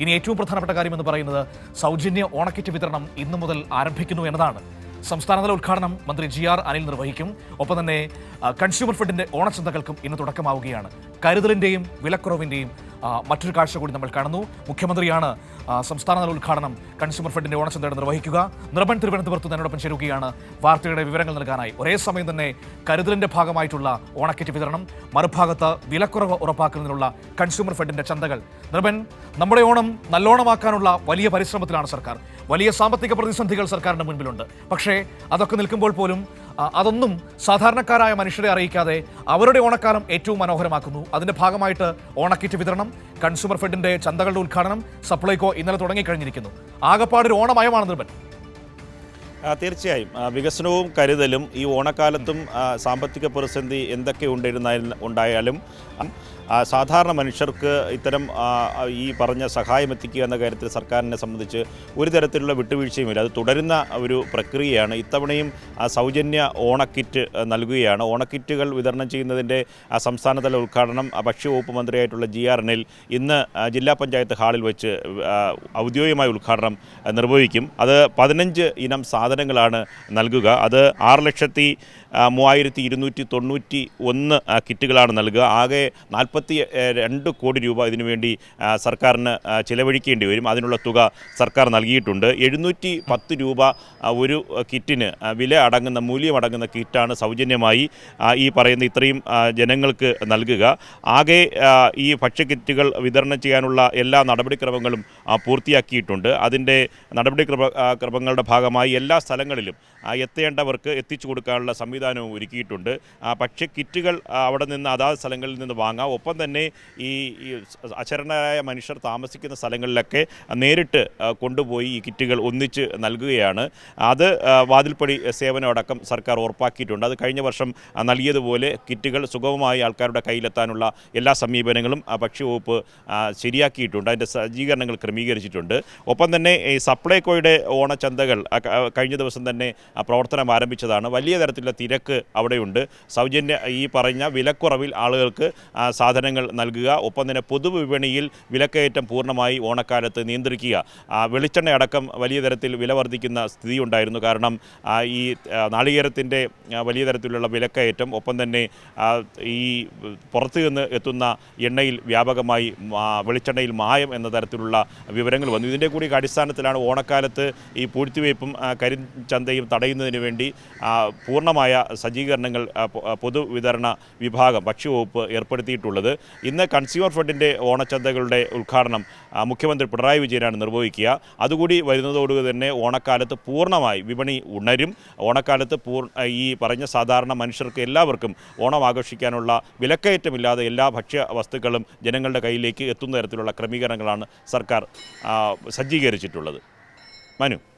ഇനി ഏറ്റവും പ്രധാനപ്പെട്ട കാര്യം എന്ന് പറയുന്നത് സൗജന്യ ഓണക്കിറ്റ് വിതരണം ഇന്നു മുതൽ ആരംഭിക്കുന്നു എന്നതാണ്. സംസ്ഥാനതല ഉദ്ഘാടനം മന്ത്രി ജി ആർ അനിൽ നിർവഹിക്കും. ഒപ്പം തന്നെ കൺസ്യൂമർ ഫെഡിന്റെ ഓണച്ചന്തകൾക്കും ഇന്ന് തുടക്കമാവുകയാണ്. കരുതലിന്റെയും വിലക്കുറവിന്റെയും മറ്റൊരു കാഴ്ച കൂടി നമ്മൾ കാണുന്നു. മുഖ്യമന്ത്രിയാണ് സംസ്ഥാനതല ഉദ്ഘാടനം കൺസ്യൂമർ ഫെഡിന്റെ ഓണച്ചന്തയുടെ നിർവഹിക്കുക. നിർബൻ തിരുവനന്തപുരത്ത് തന്നോടൊപ്പം ചേരുകയാണ്. വാർത്തയുടെ വിവരങ്ങൾ നൽകാനായി. ഒരേ സമയം തന്നെ കരുതലിന്റെ ഭാഗമായിട്ടുള്ള ഓണക്കിറ്റ് വിതരണം. മറുഭാഗത്ത് വിലക്കുറവ് ഉറപ്പാക്കുന്നതിനുള്ള കൺസ്യൂമർ ഫെഡിന്റെ ചന്തകൾ. നിർബൻ നമ്മുടെ ഓണം നല്ലോണമാക്കാനുള്ള വലിയ പരിശ്രമത്തിലാണ് സർക്കാർ. വലിയ സാമ്പത്തിക പ്രതിസന്ധികൾ സർക്കാരിന്റെ മുൻപിലുണ്ട്. പക്ഷേ അതൊക്കെ നിൽക്കുമ്പോൾ പോലും അതൊന്നും സാധാരണക്കാരായ മനുഷ്യരെ അറിയിക്കാതെ അവരുടെ ഓണക്കാലം ഏറ്റവും മനോഹരമാക്കുന്നു. അതിന്റെ ഭാഗമായിട്ട് ഓണക്കിറ്റ് വിതരണം. കൺസ്യൂമർ ഫെഡിന്റെ ചന്തകളുടെ ഉദ്ഘാടനം സപ്ലൈകോ ഇന്നലെ തുടങ്ങിക്കഴിഞ്ഞിരിക്കുന്നു. ആകപ്പാട് ഒരു ഓണമയമാണ് നിർബൻ. ആ, തീർച്ചയായും. വികസനവും കരുതലും ഈ ഓണക്കാലത്തും സാമ്പത്തിക പ്രതിസന്ധി എന്തൊക്കെ ഉണ്ടായിരുന്ന ഉണ്ടായാലും സാധാരണ മനുഷ്യർക്ക് ഇത്തരം ഈ പറഞ്ഞ സഹായം എത്തിക്കുക എന്ന കാര്യത്തിൽ സർക്കാരിനെ സംബന്ധിച്ച് ഒരു തരത്തിലുള്ള വിട്ടുവീഴ്ചയുമില്ല. അത് തുടരുന്ന ഒരു പ്രക്രിയയാണ്. ഇത്തവണയും സൗജന്യ ഓണക്കിറ്റ് നൽകുകയാണ്. ഓണക്കിറ്റുകൾ വിതരണം ചെയ്യുന്നതിന്റെ സംസ്ഥാനതല ഉദ്ഘാടനം ഭക്ഷ്യവകുപ്പ് മന്ത്രിയായിട്ടുള്ള ജി ആർ എനിൽ ഇന്ന് ജില്ലാ പഞ്ചായത്ത് ഹാളിൽ വെച്ച് ഔദ്യോഗികമായ ഉദ്ഘാടനം നിർവഹിക്കും. അത് പതിനഞ്ച് ഇനം സാധനങ്ങളാണ് നൽകുക. അത് ആറ് ലക്ഷത്തി മൂവായിരത്തി ഇരുന്നൂറ്റി തൊണ്ണൂറ്റി ഒന്ന് കിറ്റുകളാണ് നൽകുക. ആകെ നാൽപ്പത്തി രണ്ട് കോടി രൂപ ഇതിനുവേണ്ടി വേണ്ടി സർക്കാരിന് ചിലവഴിക്കേണ്ടി വരും. അതിനുള്ള തുക സർക്കാർ നൽകിയിട്ടുണ്ട്. എഴുന്നൂറ്റി പത്ത് രൂപ ഒരു കിറ്റിന് വില അടങ്ങുന്ന മൂല്യമടങ്ങുന്ന കിറ്റാണ് സൗജന്യമായി ഈ പറയുന്ന ഇത്രയും ജനങ്ങൾക്ക് നൽകുക. ആകെ ഈ ഭക്ഷ്യക്കിറ്റുകൾ വിതരണം ചെയ്യാനുള്ള എല്ലാ നടപടിക്രമങ്ങളും പൂർത്തിയാക്കിയിട്ടുണ്ട്. അതിന്റെ നടപടിക്രമ ക്രമങ്ങളുടെ ഭാഗമായി എല്ലാ സ്ഥലങ്ങളിലും എത്തേണ്ടവർക്ക് എത്തിച്ചു കൊടുക്കാനുള്ള സംവിധാനവും ഒരുക്കിയിട്ടുണ്ട്. പക്ഷേ കിറ്റുകൾ അവിടെ നിന്ന് അതാത് സ്ഥലങ്ങളിൽ നിന്ന് വാങ്ങാം. ഒപ്പം തന്നെ ഈ അശരണരായ മനുഷ്യർ താമസിക്കുന്ന സ്ഥലങ്ങളിലൊക്കെ നേരിട്ട് കൊണ്ടുപോയി ഈ കിറ്റുകൾ ഒന്നിച്ച് നൽകുകയാണ്. അത് വാതിൽപ്പടി സേവനമടക്കം സർക്കാർ ഉറപ്പാക്കിയിട്ടുണ്ട്. അത് കഴിഞ്ഞ വർഷം നൽകിയതുപോലെ കിറ്റുകൾ സുഗമമായി ആൾക്കാരുടെ കയ്യിലെത്താനുള്ള എല്ലാ സമീപനങ്ങളും ഭക്ഷ്യവകുപ്പ് ശരിയാക്കിയിട്ടുണ്ട്. അതിന്റെ സജ്ജീകരണങ്ങൾ ക്രമീകരിച്ചിട്ടുണ്ട്. ഒപ്പം തന്നെ ഈ സപ്ലൈകോയുടെ ഓണച്ചന്തകൾ ആ, ക- ആ, കഴിഞ്ഞ ദിവസം തന്നെ പ്രവർത്തനം ആരംഭിച്ചതാണ്. വലിയ തരത്തിലുള്ള തിരക്ക് അവിടെയുണ്ട്. സൗജന്യ ഈ പറഞ്ഞ വിലക്കുറവിൽ ആളുകൾക്ക് സാധനങ്ങൾ നൽകുക ഒപ്പം തന്നെ പൊതുവിപണിയിൽ വിലക്കയറ്റം പൂർണമായി ഓണക്കാലത്ത് നിയന്ത്രിക്കുക. വെളിച്ചെണ്ണ അടക്കം വലിയ തരത്തിൽ വില വർദ്ധിക്കുന്ന സ്ഥിതി ഉണ്ടായിരുന്നു കാരണം ഈ നാളികേരത്തിന്റെ വലിയ തരത്തിലുള്ള വിലക്കയറ്റം ഒപ്പം തന്നെ ഈ പുറത്തു നിന്ന് എത്തുന്ന എണ്ണയിൽ വ്യാപകമായി വെളിച്ചെണ്ണയിൽ മായം എന്ന തരത്തിലുള്ള വിവരങ്ങൾ വന്നു. ഇതിന്റെ കൂടി അടിസ്ഥാനത്തിലാണ് ഓണക്കാലത്ത് ഈ പൂഴ്ത്തിവയ്പ്പും ആ, കരിഞ്ചന്തയും തടയുന്നതിന് വേണ്ടി പൂർണമായ സജ്ജീകരണങ്ങൾ പൊതുവിതരണ വിഭാഗം ഭക്ഷ്യവകുപ്പ് ഏർപ്പെടുത്തിയിട്ടുള്ളത്. ഇന്ന് കൺസ്യൂമർ ഫെഡിന്റെ ഓണച്ചന്തകളുടെ ഉദ്ഘാടനം മുഖ്യമന്ത്രി പിണറായി വിജയനാണ് നിർവഹിക്കുക. അതുകൂടി വരുന്നതോടുകൂടി തന്നെ ഓണക്കാലത്ത് പൂർണമായി വിപണി ഉണരും. ഓണക്കാലത്ത് പൂർ ഈ പറഞ്ഞ സാധാരണ മനുഷ്യർക്ക് എല്ലാവർക്കും ഓണം ആഘോഷിക്കാനുള്ള വിലക്കയറ്റമില്ലാതെ എല്ലാ ഭക്ഷ്യ വസ്തുക്കളും ജനങ്ങളുടെ കയ്യിലേക്ക് എത്തുന്ന തരത്തിലുള്ള ക്രമീകരണങ്ങളാണ് സർക്കാർ സജ്ജീകരിച്ചിട്ടുള്ളത്. മനു.